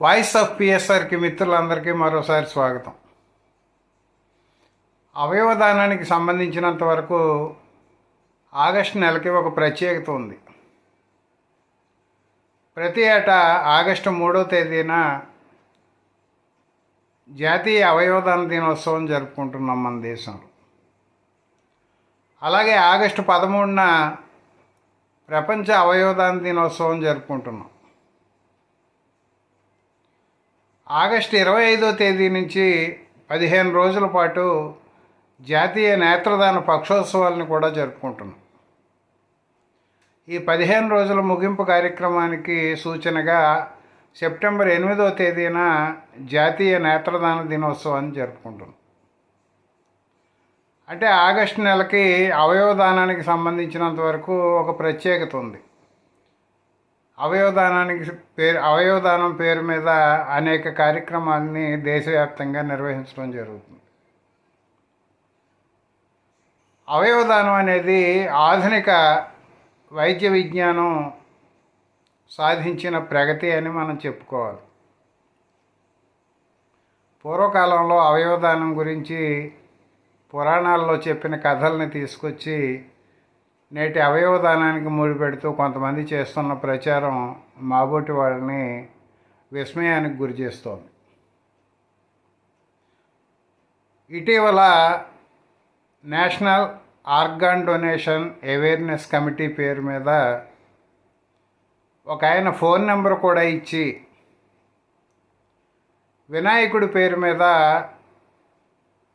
Voice of పిఎస్ఆర్కి మిత్రులందరికీ మరోసారి స్వాగతం. అవయవదానానికి సంబంధించినంత వరకు ఆగస్టు నెలకి ఒక ప్రత్యేకత ఉంది. ప్రతి ఏటా ఆగస్టు మూడో తేదీన జాతీయ అవయవదాన దినోత్సవం జరుపుకుంటున్నాం మన దేశంలో. అలాగే ఆగస్టు పదమూడున ప్రపంచ అవయవదాన దినోత్సవం జరుపుకుంటున్నాం. ఆగస్టు ఇరవై ఐదో తేదీ నుంచి పదిహేను రోజుల పాటు జాతీయ నేత్రదాన పక్షోత్సవాలను కూడా జరుపుకుంటున్నాం. ఈ పదిహేను రోజుల ముగింపు కార్యక్రమానికి సూచనగా సెప్టెంబర్ ఎనిమిదో తేదీన జాతీయ నేత్రదాన దినోత్సవాన్ని జరుపుకుంటున్నాం. అంటే ఆగస్టు నెలకి అవయవదానానికి సంబంధించినంత వరకు ఒక ప్రత్యేకత ఉంది. అవయవదానానికి పేరు అవయవదానం పేరు మీద అనేక కార్యక్రమాలని దేశవ్యాప్తంగా నిర్వహించడం జరుగుతుంది. అవయవదానం అనేది ఆధునిక వైద్య విజ్ఞానం సాధించిన ప్రగతి అని మనం చెప్పుకోవాలి. పూర్వకాలంలో అవయవదానం గురించి పురాణాల్లో చెప్పిన కథల్ని తీసుకొచ్చి నేటి అవయవదానానికి ముడిపెడుతూ కొంతమంది చేస్తున్న ప్రచారం మాబోటి వాళ్ళని విస్మయానికి గురి చేస్తోంది. ఇటీవల national organ donation awareness committee పేరు మీద ఒక ఆయన ఫోన్ నెంబర్ కూడా ఇచ్చి వినాయకుడి పేరు మీద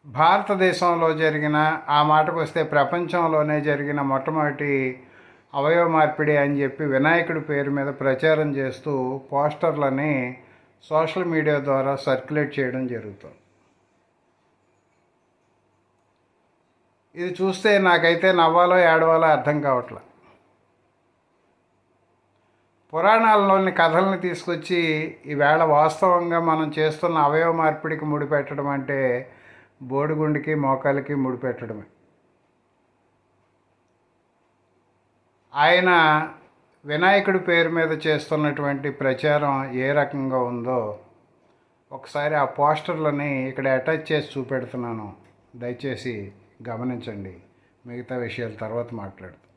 భారతదేశంలో జరిగిన ఆ మాటకు వస్తే ప్రపంచంలోనే జరిగిన మొట్టమొదటి అవయవ మార్పిడి అని చెప్పి వినాయకుడి పేరు మీద ప్రచారం చేస్తూ పోస్టర్లని సోషల్ మీడియా ద్వారా సర్క్యులేట్ చేయడం జరుగుతుంది. ఇది చూస్తే నాకైతే నవ్వాలో ఏడవాలో అర్థం కావట్లే. పురాణాల్లోని కథల్ని తీసుకొచ్చి ఈవేళ వాస్తవంగా మనం చేస్తున్న అవయవ మార్పిడికి ముడిపెట్టడం అంటే బోడిగుండికి మోకాలికి ముడిపెట్టడమే ఆయన వినాయకుడి పేరు మీద చేస్తున్నటువంటి ప్రచారం ఏ రకంగా ఉందో ఒకసారి ఆ పోస్టర్లని ఇక్కడ అటాచ్ చేసి చూపెడుతున్నాను. దయచేసి గమనించండి. మిగతా విషయాలు తర్వాత మాట్లాడుతాం.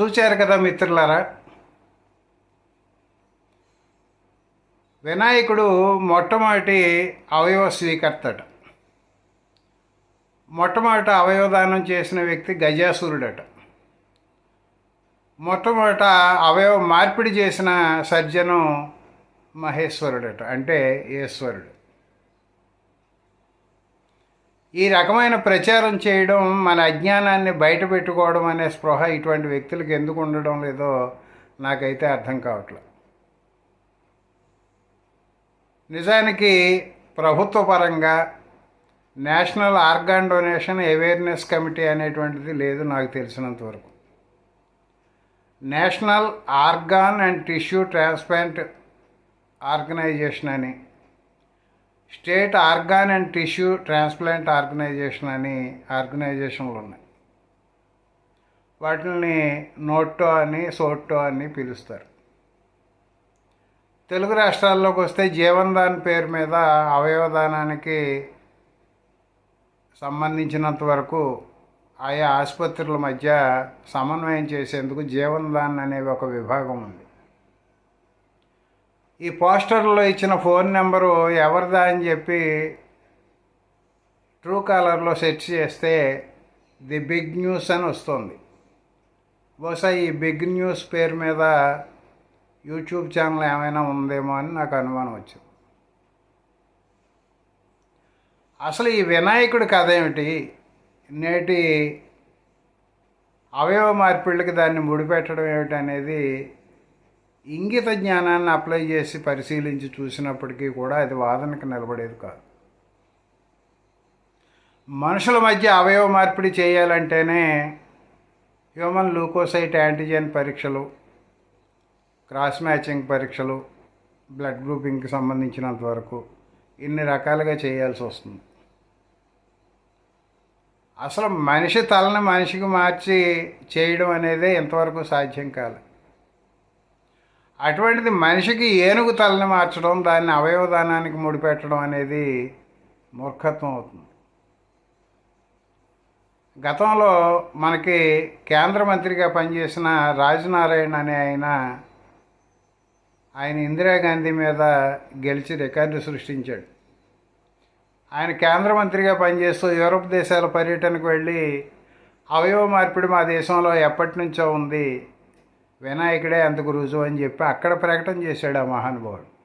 చూచారు కదా మిత్రులారా? వినాయకుడు మొట్టమొదటి అవయవ స్వీకర్తట. మొట్టమొదట అవయవదానం చేసిన వ్యక్తి గజాసురుడట. మొట్టమొదట అవయవ మార్పిడి చేసిన సర్జను మహేశ్వరుడట అంటే ఈశ్వరుడు. ఈ రకమైన ప్రచారం చేయడం మన అజ్ఞానాన్ని బయట పెట్టుకోవడం అనే స్పృహ ఇటువంటి వ్యక్తులకు ఎందుకు ఉండడం లేదో నాకైతే అర్థం కావట్లేదు నిజానికి ప్రభుత్వ పరంగా national organ donation awareness committee అనేటువంటిది లేదు నాకు తెలిసినంత వరకు. National organ and tissue transplant organisation అని state organ and tissue transplant organisation అని ఆర్గనైజేషన్లు ఉన్నాయి. వాటిని నోట్టో అని సోట్టో అని పిలుస్తారు. తెలుగు రాష్ట్రాల్లోకి వస్తే జీవన్దాన్ పేరు మీద అవయవదానానికి సంబంధించినంత వరకు ఆయా ఆసుపత్రుల మధ్య సమన్వయం చేసేందుకు జీవన్దాన్ అనే ఒక విభాగం ఉంది. ఈ పోస్టర్లో ఇచ్చిన ఫోన్ నెంబరు ఎవరిదా అని చెప్పి ట్రూ కాలర్లో సెర్చ్ చేస్తే ది బిగ్ న్యూస్ అని వస్తుంది. బహుశా ఈ బిగ్ న్యూస్ పేరు మీద యూట్యూబ్ ఛానల్ ఏమైనా ఉందేమో అని నాకు అనుమానం వచ్చింది. అసలు ఈ వినాయకుడి కథ ఏమిటి? నేటి అవయవ మార్పిళ్ళకి దాన్ని ముడిపెట్టడం ఏమిటి అనేది ఇంగిత జ్ఞానాన్ని అప్లై చేసి పరిశీలించి చూసినప్పటికీ కూడా అది వాదనకు నిలబడేది కాదు. మనుషుల మధ్య అవయవ మార్పిడి చేయాలంటేనే హ్యూమన్ లూకోసైట్ యాంటీజెన్ పరీక్షలు క్రాస్ మ్యాచింగ్ పరీక్షలు బ్లడ్ గ్రూపింగ్కి సంబంధించినంత వరకు ఇన్ని రకాలుగా చేయాల్సి వస్తుంది. అసలు మనిషి తలని మనిషికి మార్చి చేయడం అనేది ఎంతవరకు సాధ్యం కాదు అటువంటిది మనిషికి ఏనుగు తలని మార్చడం దాన్ని అవయవదానానికి ముడిపెట్టడం అనేది మూర్ఖత్వం అవుతుంది. గతంలో మనకి కేంద్ర మంత్రిగా పనిచేసిన రాజనారాయణ అనే ఆయన ఆయన ఇందిరాగాంధీ మీద గెలిచి రికార్డు సృష్టించాడు. ఆయన కేంద్ర మంత్రిగా పనిచేస్తూ యూరోప్ దేశాల పర్యటనకు వెళ్ళి అవయవ మార్పిడి మా దేశంలో ఎప్పటి నుంచో ఉంది వినాయకుడే అందుకు రుజువు అని చెప్పి అక్కడ ప్రకటన చేశాడు ఆ మహానుభావుడు.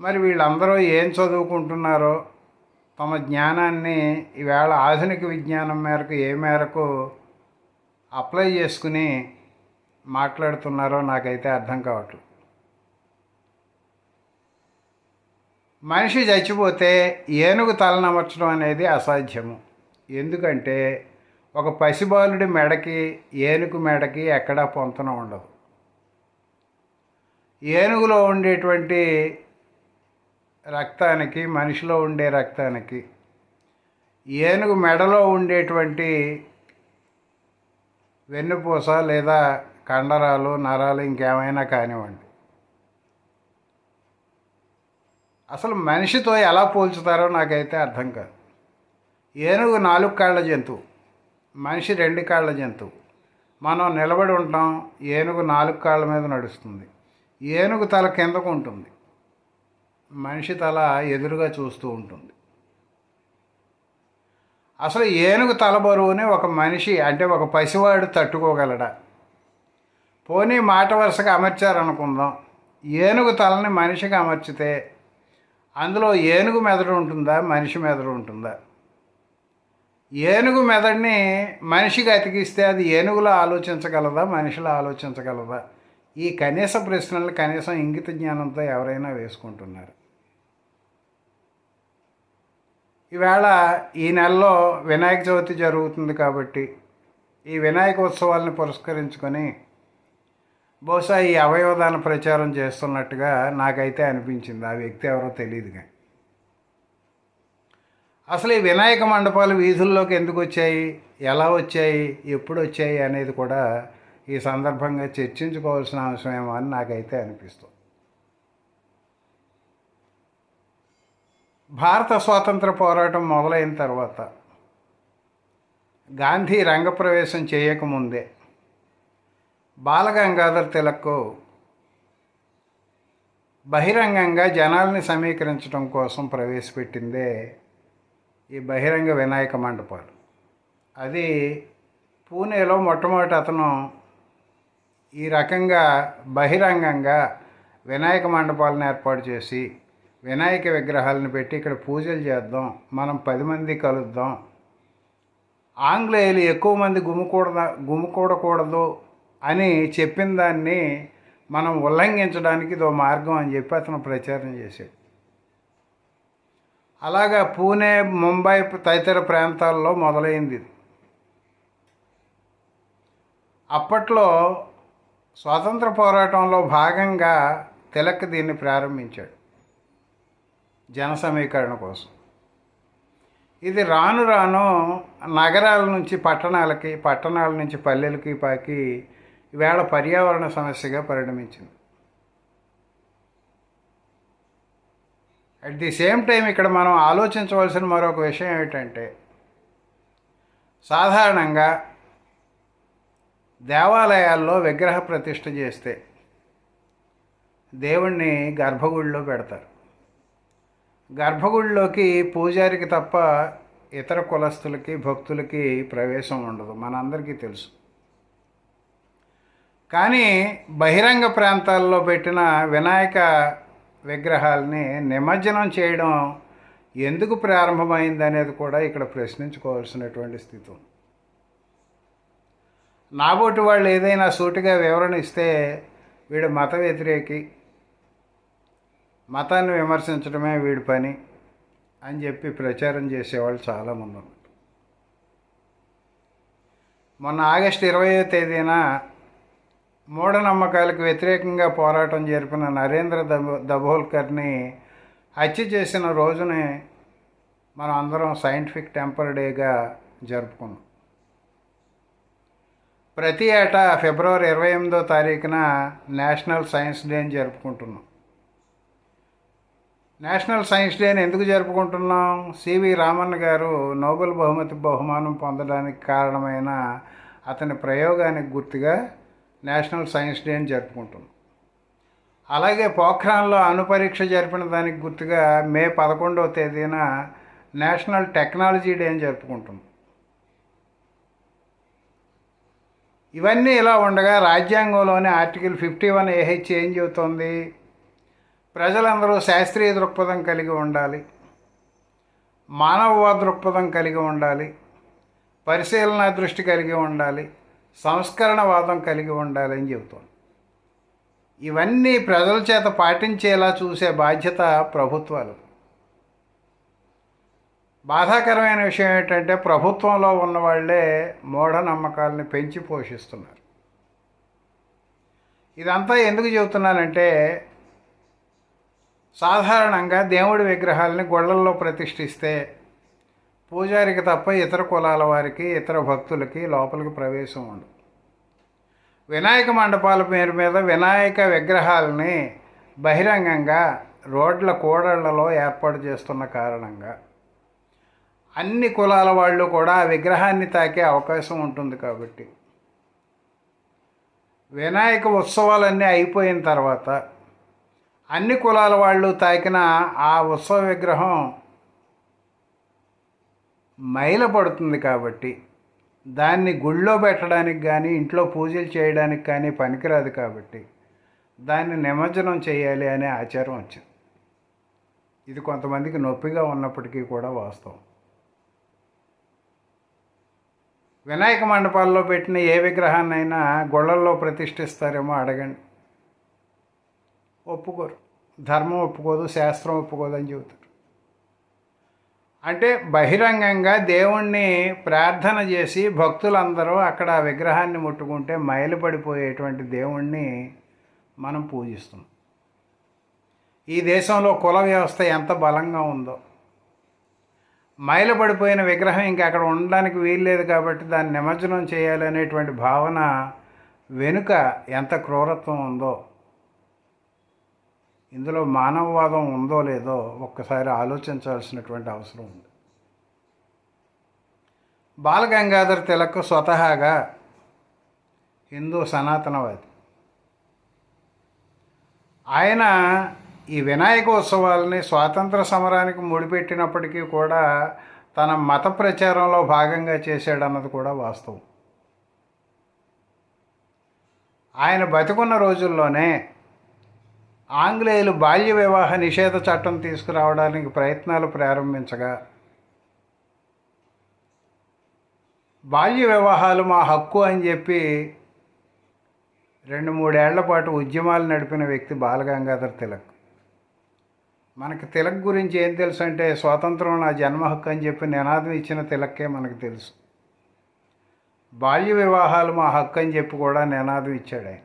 మరి వీళ్ళందరూ ఏం చదువుకుంటున్నారో తమ జ్ఞానాన్ని ఈవేళ ఆధునిక విజ్ఞానం మేరకు ఏ మేరకు అప్లై చేసుకుని మాట్లాడుతున్నారో నాకైతే అర్థం కావట్లేదు. మనిషి చచ్చిపోతే ఏనుగు తలనమర్చడం అనేది అసాధ్యము. ఎందుకంటే ఒక పసిబాలుడి మెడకి ఏనుగు మెడకి ఎక్కడా పొంతన ఉండదు. ఏనుగులో ఉండేటువంటి రక్తానికి మనిషిలో ఉండే రక్తానికి ఏనుగు మెడలో ఉండేటువంటి వెన్నుపూస లేదా కండరాలు నరాలు ఇంకేమైనా కానివ్వండి. అసలు మనిషితో ఎలా పోల్చుతారో నాకైతే అర్థం కాదు. ఏనుగు నాలుగు కాళ్ళ జంతువు. మనిషి రెండు కాళ్ళ జంతువు. మనం నిలబడి ఉంటాం ఏనుగు నాలుగు కాళ్ళ మీద నడుస్తుంది. ఏనుగు తల కిందకు ఉంటుంది. మనిషి తల ఎదురుగా చూస్తూ ఉంటుంది. అసలు ఏనుగు తల బరువుని ఒక మనిషి అంటే ఒక పసివాడు తట్టుకోగలడా? పోనీ మాట వరుసగా అమర్చారనుకుందాం. ఏనుగు తలని మనిషికి అమర్చితే అందులో ఏనుగు మెదడు ఉంటుందా మనిషి మెదడు ఉంటుందా? ఏనుగు మెదడుని మనిషికి అతికిస్తే అది ఏనుగులో ఆలోచించగలదా మనిషిలో ఆలోచించగలదా? ఈ కనీస ప్రశ్నలు కనీసం ఇంగిత జ్ఞానంతో ఎవరైనా వేసుకుంటున్నారు. ఈవేళ ఈ నెలలో వినాయక చవితి జరుగుతుంది కాబట్టి ఈ వినాయక ఉత్సవాలను పురస్కరించుకొని బహుశా ఈ అవయవదాన ప్రచారం చేస్తున్నట్టుగా నాకైతే అనిపించింది. ఆ వ్యక్తి ఎవరో తెలియదు కానీ అసలు ఈ వినాయక మండపాలు వీధుల్లోకి ఎందుకు వచ్చాయి? ఎలా వచ్చాయి? ఎప్పుడు వచ్చాయి? అనేది కూడా ఈ సందర్భంగా చర్చించుకోవాల్సిన అవసరమేమో అని నాకైతే అనిపిస్తుంది. భారత స్వాతంత్ర పోరాటం మొదలైన తర్వాత గాంధీ రంగప్రవేశం చేయకముందే బాలగంగాధర్ తిలక్కు బహిరంగంగా జనాల్ని సమీకరించడం కోసం ప్రవేశపెట్టిందే ఈ బహిరంగ వినాయక మండపాలు. అది పూణేలో మొట్టమొదటి అతను ఈ రకంగా బహిరంగంగా వినాయక మండపాలను ఏర్పాటు చేసి వినాయక విగ్రహాలను పెట్టి ఇక్కడ పూజలు చేద్దాం మనం పది మంది కలుద్దాం. ఆంగ్లేయులు ఎక్కువ మంది గుమ్ముకూడద గుమ్ముకూడకూడదు అని చెప్పిన దాన్ని మనం ఉల్లంఘించడానికి ఇదో మార్గం అని చెప్పి అతను ప్రచారం చేశాడు. అలాగా పూణే ముంబై తదితర ప్రాంతాల్లో మొదలైంది ఇది. అప్పట్లో స్వాతంత్ర పోరాటంలో భాగంగా తిలక్ దీన్ని ప్రారంభించాడు జన సమీకరణ కోసం. ఇది రాను రాను నగరాల నుంచి పట్టణాలకి పట్టణాల నుంచి పల్లెలకి పాకి వేళ పర్యావరణ సమస్యగా పరిణమించింది. అట్ ది సేమ్ టైం ఇక్కడ మనం ఆలోచించవలసిన మరొక విషయం ఏమిటంటే సాధారణంగా దేవాలయాల్లో విగ్రహ ప్రతిష్ఠ చేస్తే దేవుణ్ణి గర్భగుడిలో పెడతారు. గర్భగుడిలోకి పూజారికి తప్ప ఇతర కులస్తులకి భక్తులకి ప్రవేశం ఉండదు. మనందరికీ తెలుసు. కానీ బహిరంగ ప్రాంతాల్లో పెట్టిన వినాయక విగ్రహాలని నిమజ్జనం చేయడం ఎందుకు ప్రారంభమైంది అనేది కూడా ఇక్కడ ప్రశ్నించుకోవాల్సినటువంటి స్థితి. ఉంది నాబోటి వాళ్ళు ఏదైనా సూటిగా వివరణ ఇస్తే వీడు మత వ్యతిరేకి మతాన్ని విమర్శించడమే వీడి పని అని చెప్పి ప్రచారం చేసేవాళ్ళు చాలామంది ఉన్నారు. మొన్న ఆగస్టు ఇరవయో తేదీన మూఢనమ్మకాలకు వ్యతిరేకంగా పోరాటం జరిపిన నరేంద్ర దబో దబోల్కర్ని హత్య చేసిన రోజునే మనం అందరం సైంటిఫిక్ టెంపర్ డేగా జరుపుకున్నాం. ప్రతి ఏటా ఫిబ్రవరి ఇరవై ఎనిమిదో తారీఖున నేషనల్ సైన్స్ డేని జరుపుకుంటున్నాం. నేషనల్ సైన్స్ డేని ఎందుకు జరుపుకుంటున్నాం? సివి రామన్ గారు నోబెల్ బహుమతి బహుమానం పొందడానికి కారణమైన అతని ప్రయోగానికి గుర్తుగా నేషనల్ సైన్స్ డే అని జరుపుకుంటున్నాం. అలాగే పోఖ్రాన్లో అణుపరీక్ష జరిపిన దానికి గుర్తుగా మే పదకొండవ తేదీన నేషనల్ టెక్నాలజీ డే అని జరుపుకుంటున్నాం. ఇవన్నీ ఇలా ఉండగా రాజ్యాంగంలోని ఆర్టికల్ ఫిఫ్టీ వన్ ఏహెచ్ ఏం చెబుతోంది? ప్రజలందరూ శాస్త్రీయ దృక్పథం కలిగి ఉండాలి. మానవవాద దృక్పథం కలిగి ఉండాలి. పరిశీలన దృష్టి కలిగి ఉండాలి. సంస్కరణవాదం కలిగి ఉండాలని చెబుతోంది. ఇవన్నీ ప్రజల చేత పాటించేలా చూసే బాధ్యత ప్రభుత్వాలు. బాధాకరమైన విషయం ఏంటంటే ప్రభుత్వంలో ఉన్న వాళ్ళే మూఢనమ్మకాలని పెంచి పోషిస్తున్నారు. ఇదంతా ఎందుకు చెబుతున్నానంటే సాధారణంగా దేవుడి విగ్రహాలని గొళ్ళల్లో ప్రతిష్ఠిస్తే పూజారికి తప్ప ఇతర కులాల వారికి ఇతర భక్తులకి లోపలికి ప్రవేశం ఉండదు. వినాయక మండపాల పేరు మీద వినాయక విగ్రహాలని బహిరంగంగా రోడ్ల కూడళ్ళలో ఏర్పాటు చేస్తున్న కారణంగా అన్ని కులాల వాళ్ళు కూడా ఆ విగ్రహాన్ని తాకే అవకాశం ఉంటుంది కాబట్టి. వినాయక ఉత్సవాలన్నీ అయిపోయిన తర్వాత అన్ని కులాల వాళ్ళు తాకిన ఆ ఉత్సవ విగ్రహం మైల పడుతుంది కాబట్టి దాన్ని గుళ్ళో పెట్టడానికి కానీ ఇంట్లో పూజలు చేయడానికి కానీ పనికిరాదు కాబట్టి దాన్ని నిమజ్జనం చేయాలి అనే ఆచారం వచ్చింది. ఇది కొంతమందికి నొప్పిగా ఉన్నప్పటికీ కూడా వాస్తవం. వినాయక మండపాల్లో పెట్టిన ఏ విగ్రహాన్నైనా గొళ్ళల్లో ప్రతిష్ఠిస్తారేమో అడగండి. ఒప్పుకోరు. ధర్మం ఒప్పుకోదు శాస్త్రం ఒప్పుకోదు అని చెబుతారు. అంటే బహిరంగంగా దేవుణ్ణి ప్రార్థన చేసి భక్తులందరూ అక్కడ ఆ విగ్రహాన్ని ముట్టుకుంటే మైలుపడిపోయేటువంటి దేవుణ్ణి మనం పూజిస్తున్నాం. ఈ దేశంలో కుల వ్యవస్థ ఎంత బలంగా ఉందో. మైలుపడిపోయిన విగ్రహం ఇంకా అక్కడ ఉండడానికి వీల్లేదు కాబట్టి దాన్ని నిమజ్జనం చేయాలి అనేటువంటి భావన వెనుక ఎంత క్రూరత్వం ఉందో. ఇందులో మానవవాదం ఉందో లేదో ఒక్కసారి ఆలోచించాల్సినటువంటి అవసరం ఉంది. బాలగంగాధర్ తిలక్ స్వతహాగా హిందూ సనాతనవాది. ఆయన ఈ వినాయక ఉత్సవాల్ని స్వాతంత్ర సమరానికి ముడిపెట్టినప్పటికీ కూడా తన మత ప్రచారంలో భాగంగా చేశాడన్నది కూడా వాస్తవం. ఆయన బతికున్న రోజుల్లోనే ఆంగ్లేయులు బాల్య వివాహ నిషేధ చట్టం తీసుకురావడానికి ప్రయత్నాలు ప్రారంభించగా బాల్య వివాహాలు మా హక్కు అని చెప్పి రెండు మూడేళ్ళ పాటు ఉద్యమాలు నడిపిన వ్యక్తి బాలగంగాధర్ తిలక్. మనకి తిలక్ గురించి ఏం తెలుసు అంటే స్వాతంత్రం నా జన్మ హక్కు అని చెప్పి నినాదం ఇచ్చిన తిలక్కే మనకు తెలుసు. బాల్య వివాహాలు మా హక్కు అని చెప్పి కూడా నినాదం ఇచ్చాడు ఆయన.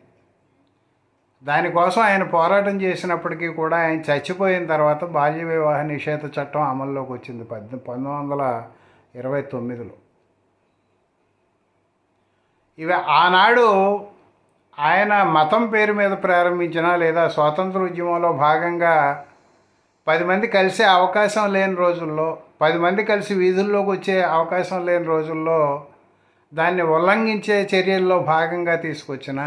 దానికోసం ఆయన పోరాటం చేసినప్పటికీ కూడా ఆయన చచ్చిపోయిన తర్వాత బాల్య వివాహ నిషేధ చట్టం అమల్లోకి వచ్చింది పద్దె పంతొమ్మిది వందల ఇరవై తొమ్మిదిలో. ఇవి ఆనాడు ఆయన మతం పేరు మీద ప్రారంభించిన లేదా స్వాతంత్ర ఉద్యమంలో భాగంగా పది మంది కలిసే అవకాశం లేని రోజుల్లో పది మంది కలిసి వీధుల్లోకి వచ్చే అవకాశం లేని రోజుల్లో దాన్ని ఉల్లంఘించే చర్యల్లో భాగంగా తీసుకొచ్చిన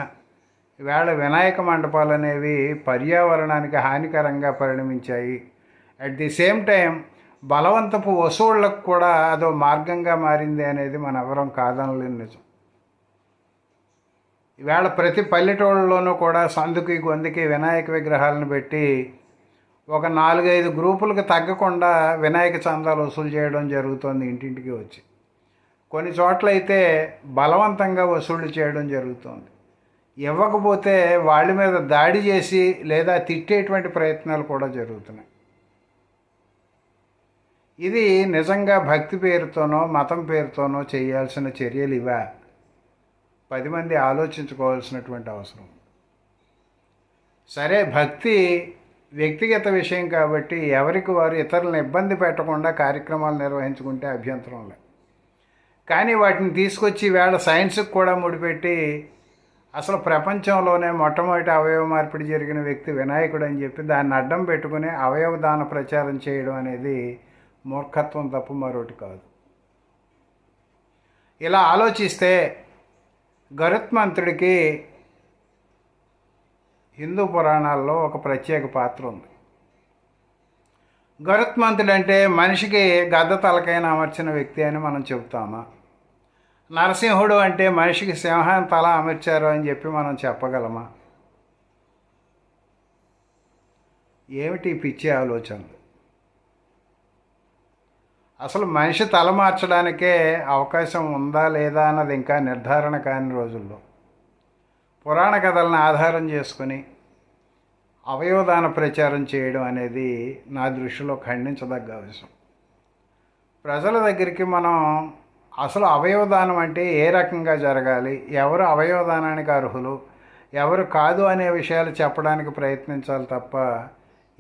ఈవేళ వినాయక మండపాలు అనేవి పర్యావరణానికి హానికరంగా పరిణమించాయి. అట్ ది సేమ్ టైం బలవంతపు వసూళ్ళకు కూడా అదో మార్గంగా మారింది అనేది మన ఎవరం కాదనలేని నిజం. ఈవేళ ప్రతి పల్లెటూళ్ళలోనూ కూడా సందుకి గొంతుకి వినాయక విగ్రహాలను పెట్టి ఒక నాలుగైదు గ్రూపులకు తగ్గకుండా వినాయక చందాలు వసూలు చేయడం జరుగుతుంది ఇంటింటికి వచ్చి. కొన్ని చోట్ల అయితే బలవంతంగా వసూళ్ళు చేయడం జరుగుతుంది. ఇవ్వకపోతే వాళ్ళ మీద దాడి చేసి లేదా తిట్టేటువంటి ప్రయత్నాలు కూడా జరుగుతున్నాయి. ఇది నిజంగా భక్తి పేరుతోనో మతం పేరుతోనో చేయాల్సిన చర్యలు ఇవా? పది మంది ఆలోచించుకోవాల్సినటువంటి అవసరం సరే భక్తి వ్యక్తిగత విషయం కాబట్టి ఎవరికి వారు ఇతరులను ఇబ్బంది పెట్టకుండా కార్యక్రమాలు నిర్వహించుకుంటే అభ్యంతరం లేదు. కానీ వాటిని తీసుకొచ్చి వేళ సైన్స్కి కూడా ముడిపెట్టి అసలు ప్రపంచంలోనే మొట్టమొదటి అవయవ మార్పిడి జరిగిన వ్యక్తి వినాయకుడు అని చెప్పి దాన్ని అడ్డం పెట్టుకుని అవయవ దాన ప్రచారం చేయడం అనేది మూర్ఖత్వం తప్ప మరొకటి కాదు. ఇలా ఆలోచిస్తే గరుత్మంతుడికి హిందూ పురాణాల్లో ఒక ప్రత్యేక పాత్ర ఉంది. గరుత్మంతుడు అంటే మనిషికి గద్ద తలకైన అమర్చిన వ్యక్తి అని మనం చెబుతామా? నరసింహుడు అంటే మనిషికి సింహాన్ని తల అమర్చారు అని చెప్పి మనం చెప్పగలమా? ఏమిటి పిచ్చే పిచ్చి ఆలోచనలు? అసలు మనిషి తల మార్చడానికే అవకాశం ఉందా లేదా అన్నది ఇంకా నిర్ధారణ కాని రోజుల్లో. పురాణ కథలను ఆధారం చేసుకుని అవయవదాన ప్రచారం చేయడం అనేది నా దృష్టిలో ఖండించదగ్గ అవసరం. ప్రజల దగ్గరికి మనం అసలు అవయవదానం అంటే ఏ రకంగా జరగాలి? ఎవరు అవయవదానానికి అర్హులు? ఎవరు కాదు అనే విషయాలు చెప్పడానికి ప్రయత్నించాలి తప్ప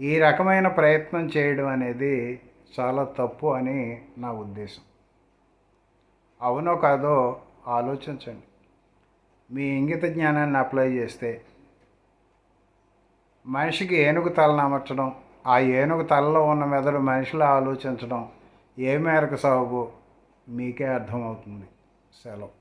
ఈ రకమైన ప్రయత్నం చేయడం అనేది చాలా తప్పు అని నా ఉద్దేశం. అవునో కాదో ఆలోచించండి. మీ ఇంగిత జ్ఞానాన్ని అప్లై చేస్తే మనిషికి ఏనుగు తలను అమర్చడం ఆ ఏనుగు తలలో ఉన్న మెదడు మనిషిలో ఆలోచించడం ఏ మేరకు సాగు మీకే అర్థమవుతుంది సెలవు